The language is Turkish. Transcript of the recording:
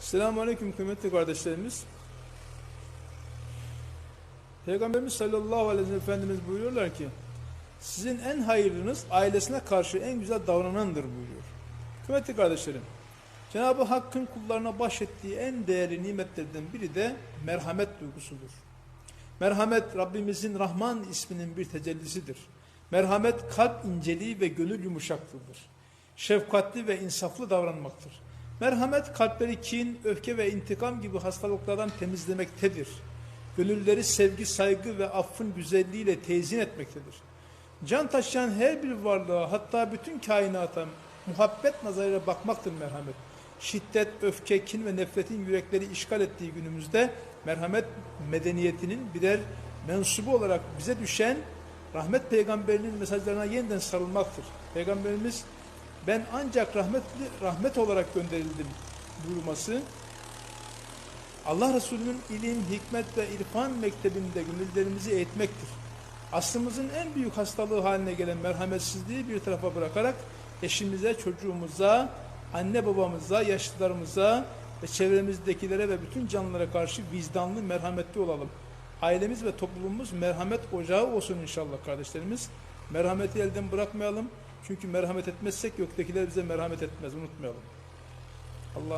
Selamun Aleyküm kıymetli kardeşlerimiz. Peygamberimiz sallallahu aleyhi ve sellem Efendimiz buyuruyorlar ki sizin en hayırlınız ailesine karşı en güzel davranandır buyuruyor. Kıymetli kardeşlerim, Cenab-ı Hakk'ın kullarına bahşettiği en değerli nimetlerden biri de merhamet duygusudur. Merhamet Rabbimizin Rahman isminin bir tecellisidir. Merhamet kalp inceliği ve gönül yumuşaklığıdır. Şefkatli ve insaflı davranmaktır. Merhamet kalpleri kin, öfke ve intikam gibi hastalıklardan temizlemektedir. Gönülleri sevgi, saygı ve affın güzelliğiyle tezin etmektedir. Can taşıyan her bir varlığa hatta bütün kainata muhabbet nazarıyla bakmaktır merhamet. Şiddet, öfke, kin ve nefretin yürekleri işgal ettiği günümüzde merhamet medeniyetinin birer mensubu olarak bize düşen rahmet peygamberinin mesajlarına yeniden sarılmaktır. Peygamberimiz ben ancak rahmetli rahmet olarak gönderildim buyurması Allah Resulü'nün ilim, hikmet ve irfan mektebinde gönüllerimizi eğitmektir. Aslımızın en büyük hastalığı haline gelen merhametsizliği bir tarafa bırakarak eşimize, çocuğumuza, anne babamıza, yaşlılarımıza ve çevremizdekilere ve bütün canlılara karşı vicdanlı, merhametli olalım. Ailemiz ve toplumumuz merhamet ocağı olsun inşallah kardeşlerimiz. Merhameti elden bırakmayalım. Çünkü merhamet etmezsek göktekiler bize merhamet etmez. Unutmayalım. Allah'ın